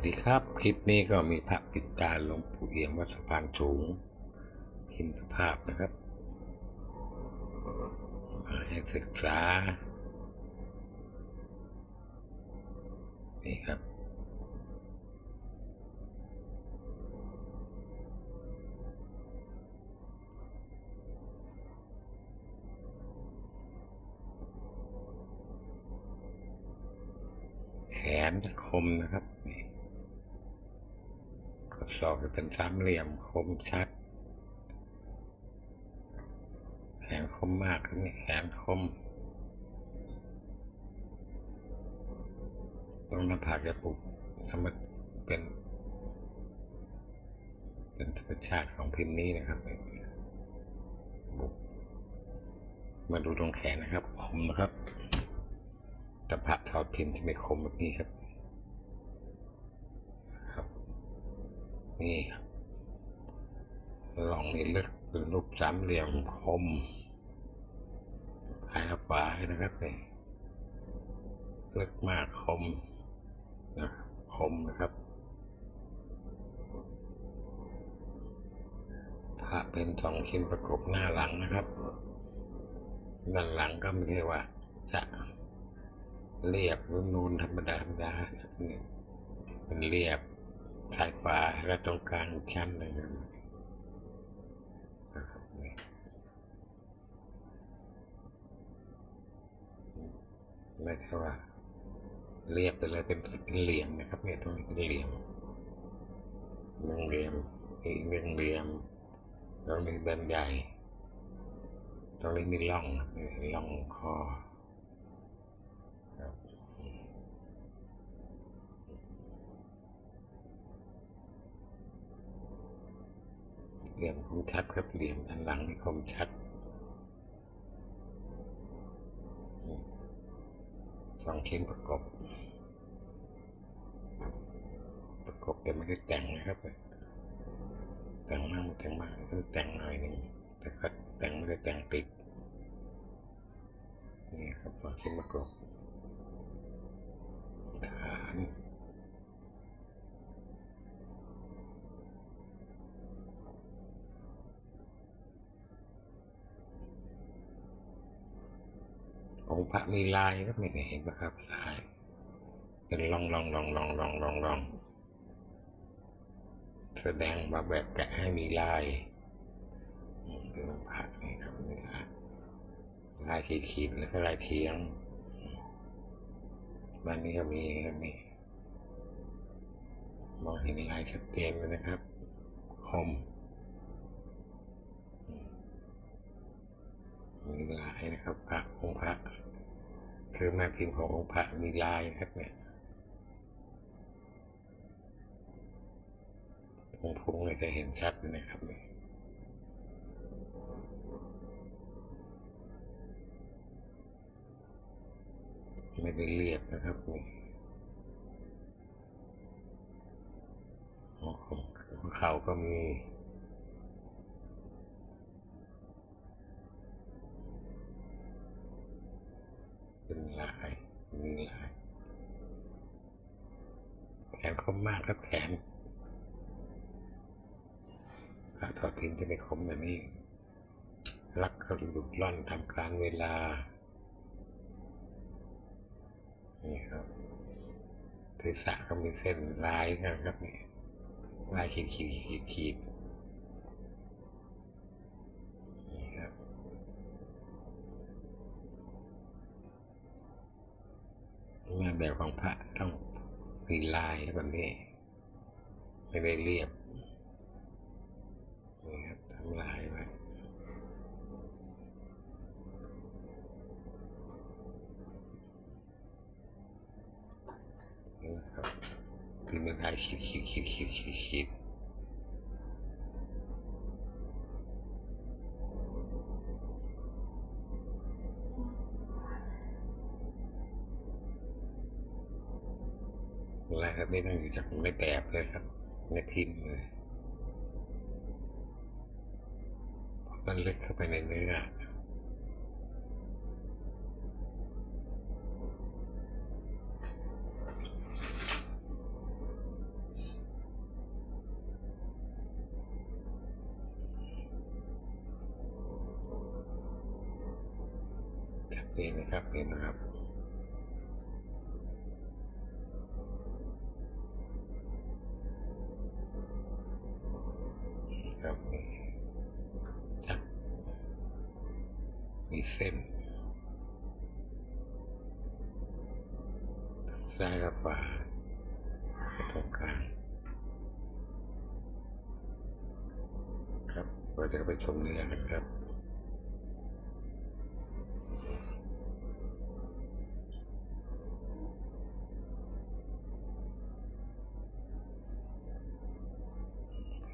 วัสดีครับ คลิปนี้ก็มีพระปิดตาหลวงปู่เอี่ยมวัดสะพานสูงพิมพ์สภาพนะครับมาให้ศึกษา นี่ครับ แขนคมนะครับนี่ สอบจะเป็นสามเหลี่ยมคมชัด แขนคมมากนี่แขนคมตรงหน้าผากจะปลุกธรรมเป็น เป็นธรรมชาติของพิมพ์นี้นะครับบุกมาดูตรงแขนนะครับ คมนะครับแต่พระถอดพิมพ์จะไม่คมแบบนี้ครับ นี่ครับลองนี่ลึกเป็นรูปสามเหลี่ยมคมซ้ายละขวาเลยนะครับนี่ลึกมากคมนะครับคมนะครับพระเป็นสองชิ้นประกบหน้าหลังนะครับด้านหลังก็ไม่ใช่ว่า จะเรียบนูนธรรมดาธรรมดาเป็นเรียบ ซ้ายขวาและตรงกลางอีกชั้นหนึ่งนะครับนี่ไม่ใช่ว่าเรียบไปเลยเป็นเป็นเหลี่ยมนะครับเนี่ยตรงนี้เป็นเหลี่ยมหนึ่งเหลี่ยมอีกหนึ่งเหลี่ยมตรงนี้แบนใหญ่ตรงนี้มีร่องนะร่องคอ เหลี่ยมคมชัดครับเหลี่ยมด้านหลังนี่คมชัดสองชิ้นประกบ ประกบแต่ไม่ได้แต่งนะครับแต่งมากแต่งมากก็แต่งหน่อยหนึ่งแต่ก็แต่งไม่ได้แต่งติดนี่ครับสองชิ้นประกบฐาน องค์พระมีลายก็ไม่เห็นปะครับลายเป็นลองลองลองลองลองลองลองแสดงมาแบบแกะให้มีลายอืมเป็นองค์พระนี่ครับมีลายลายขีดๆแล้วก็ลายเทียงบ้านนี้ก็มีครับมีมองเห็นลายชัดเจนเลยนะครับ คม ลายนะครับพระองค์พระคือแม่พิมพ์ขององค์พระมีลายนะครับเนี่ยองพุงเนี่ยจะเห็นชัดเลยนะครับเนี่ยไม่ได้เรียบนะครับนี่ของของเขาก็มี เป็นลายมีหลายแขนคมมากครับแขนถ้าถอดพิมพ์จะไม่คมแบบนี้ รักเขาหลุดล่อนทำการเวลา นี่ครับศีรษะก็มีเส้นลายนะครับนี่ลายขีดขีดขีดขีด แบบของพระต้องมีลายแบบนี้ ไม่ได้เรียบนี่ครับทำลายไว้นะครับคือมันได้คิดคิดคิดคิดคิดขีด นี่ต้องอยู่จากในแบบเลยครับ ในพิมพ์เลยเพราะมันลึกเข้าไปในเนื้อนี่นนะครับเนี่นะครับ ซ้ายกับขวาตรงกลางครับเราจะไปชมเนื้อนะครับ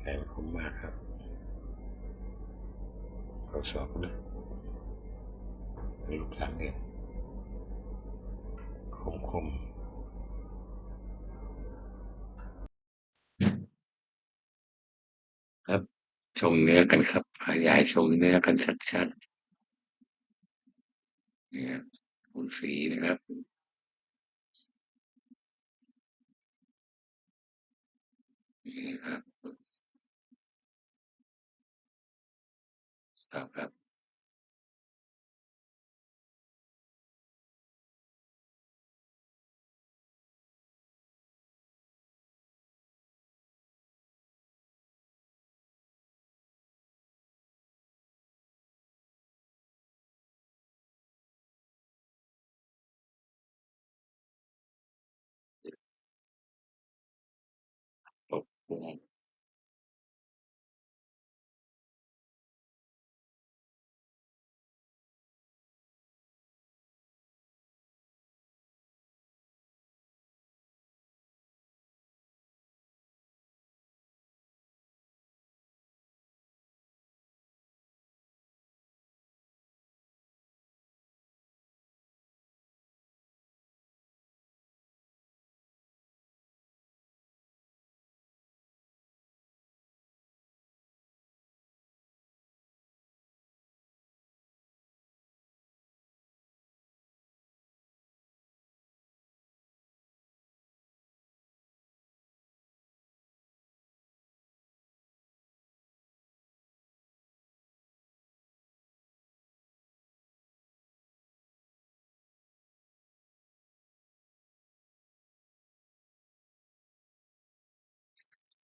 แรงคมมากครับเขาสอบลึกลูกสามเหลี่ยมคมคม ชมเนื้อกันครับ ขยายชมเนื้อกันชัดๆนี่ครับคุณสีนะครับนี่ครับครับครับ ป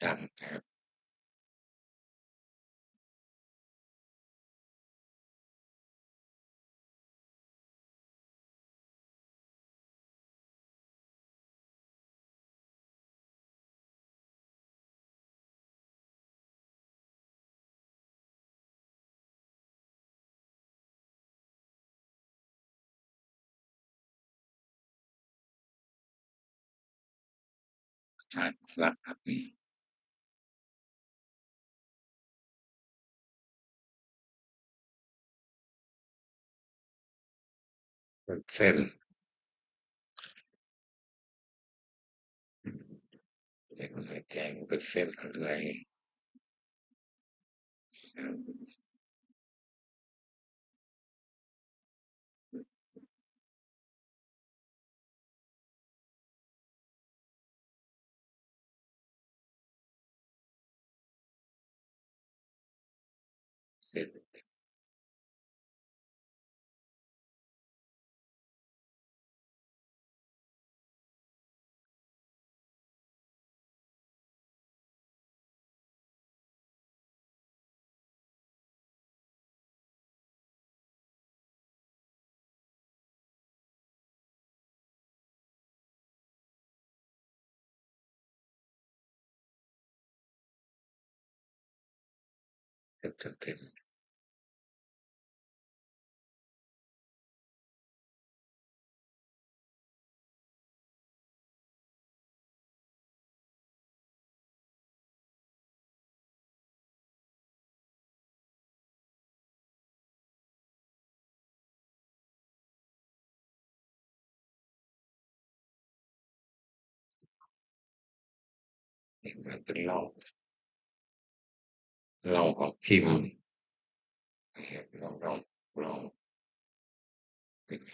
ดันะครับชาติรักครับ นี่เป็นเส้นเรียก ว่าแกง เราออกที่มันเราเราเรา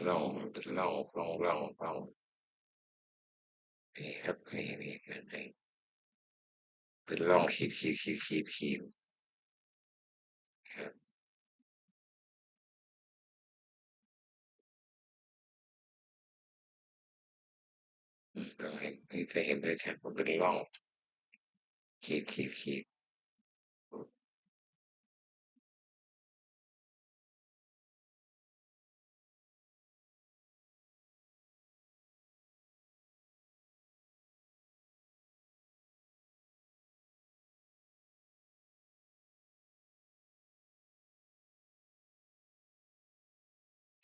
เราเราเราเราเรานี่ครับนี่นี่นี่เป็นลองขีดขีดขีดขีดขีดครับก็เห็นจะเห็นได้แทนผมเป็นลองขีดขีดขีด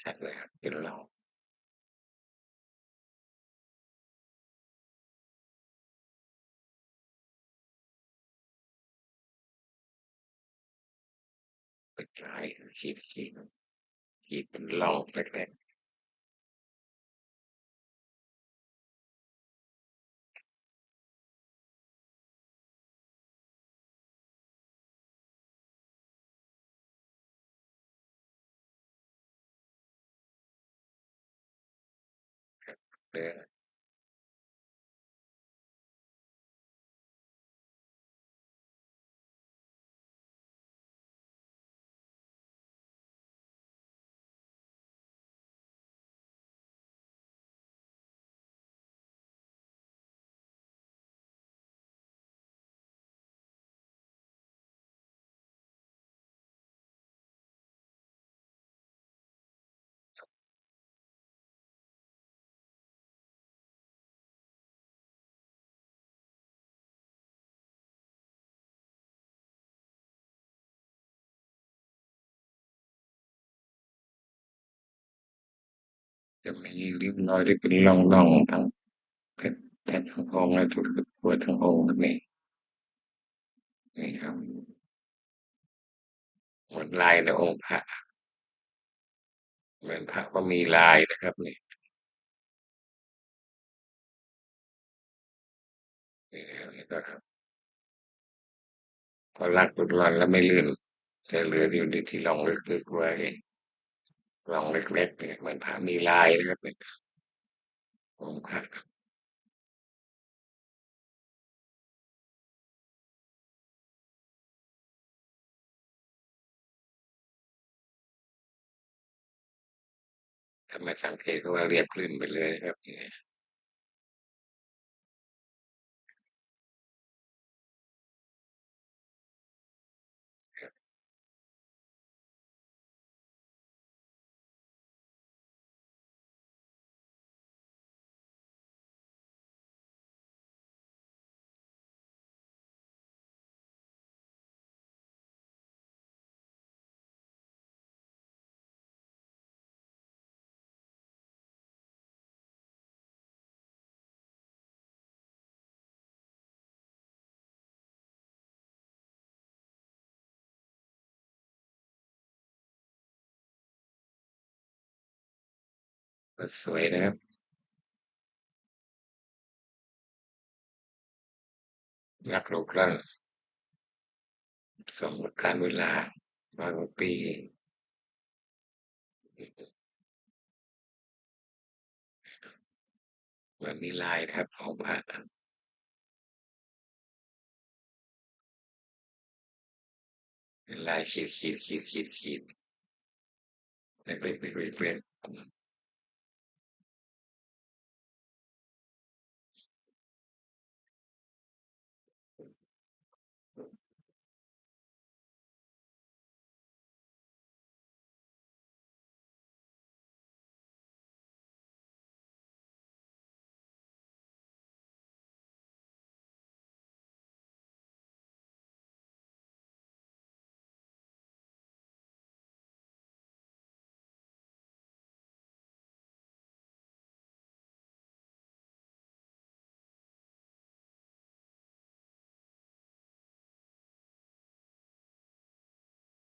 ชัดเลยครับเป็นร่อง เจะมีริ้วรอยที่เป็นร่องๆทั้งแผ่นแผ่นทั้งองค์และทุกตัวทั้งองค์นี่นี่ครับเหมือนลายในองค์พระเหมือนพระก็มีลายนะครับนี่นี่นะครับพอลักดุดรอนแล้วไม่ลื่นจะเหลืออยู่ที่รองลึกๆไว้ ร่องเล็กๆเนี่ยเหมือนผ้ามีลายนะครับนี่องค์พระถ้าไมสังเกตก็ว่าเรียบรื่นไปเลยนะครับเนี่ย สวยนะครับนักโลกร่างสมกับการเวลามากกว่าปีมันมีลายครับของพระลายขีดขีดขีดขีดขีดเล็กๆเล็กๆเล็กๆ